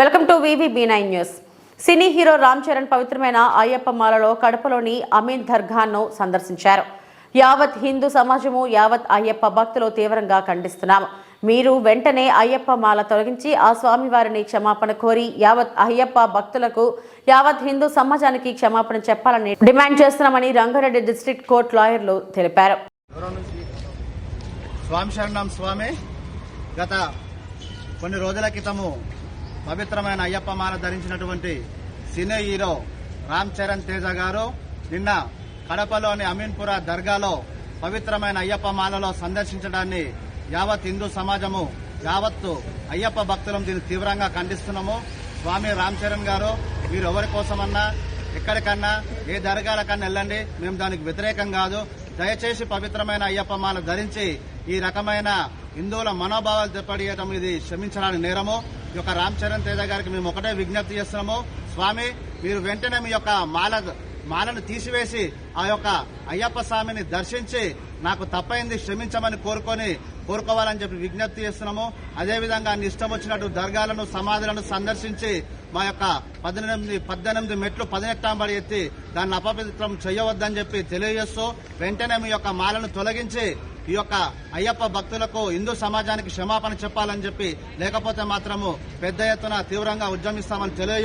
Welcome to VV B nine news. Cine hero Ram Charan పవిత్రమైన అయ్యప్ప మాలలో కడపలోని అమీన్ దర్గాను సందర్శించారు. యావత్ హిందూ సమాజము యావత్ అయ్యప్ప భక్తులు తీవ్రంగా ఖండిస్తున్నాము. మీరు వెంటనే అయ్యప్ప మాల తొలగించి ఆ స్వామివారిని క్షమాపణ కోరి యావత్ అయ్యప్ప భక్తులకు యావత్ హిందూ సమాజానికి క్షమాపణ చెప్పాలని డిమాండ్ చేస్తున్నామని రంగారెడ్డి డిస్ట్రిక్ట్ కోర్టు లాయర్లు తెలిపారు. స్వామి శరణం స్వామి. గత కొన్ని రోజుల క్రితము పవిత్రమైన అయ్యప్ప మాల ధరించినటువంటి సినీ హీరో రామ్ చరణ్ తేజ గారు నిన్న కడపలోని అమీన్పుర దర్గాలో పవిత్రమైన అయ్యప్ప మాలలో సందర్శించడాన్ని యావత్ హిందూ సమాజము యావత్తు అయ్యప్ప భక్తులం దీన్ని తీవ్రంగా ఖండిస్తున్నాము. స్వామి రామ్ చరణ్ గారు మీరు ఎవరి కోసమన్నా ఎక్కడికన్నా ఏ దర్గాలకన్నా వెళ్ళండి. మేము దానికి వ్యతిరేకం కాదు. దయచేసి పవిత్రమైన అయ్యప్ప మాల ధరించి ఈ రకమైన హిందువుల మనోభావాలు దెబ్బతీయటం ఇది క్షమించడానికి నేరము. ఈ యొక్క రామ్ చరణ్ తేజ గారికి మేము ఒకటే విజ్ఞప్తి చేస్తున్నాము. స్వామి మీరు వెంటనే మీ యొక్క మాల మాలను తీసివేసి ఆ యొక్క అయ్యప్ప స్వామిని దర్శించి నాకు తప్పైంది క్షమించమని కోరుకొని కోరుకోవాలని చెప్పి విజ్ఞప్తి చేస్తున్నాము. అదేవిధంగా అన్ని ఇష్టం వచ్చినట్టు దర్గాలను సమాధులను సందర్శించి మా యొక్క పద్దెనిమిది పద్దెనిమిది మెట్లు పదినెట్టాంబడి ఎత్తి దాన్ని అపవిత్రం చేయవద్దని చెప్పి తెలియజేస్తూ వెంటనే మీ యొక్క మాలను తొలగించి ఈ యొక్క అయ్యప్ప భక్తులకు హిందూ సమాజానికి క్షమాపణ చెప్పాలని చెప్పి లేకపోతే మాత్రము పెద్ద ఎత్తున తీవ్రంగా ఉద్యమిస్తామని తెలియజే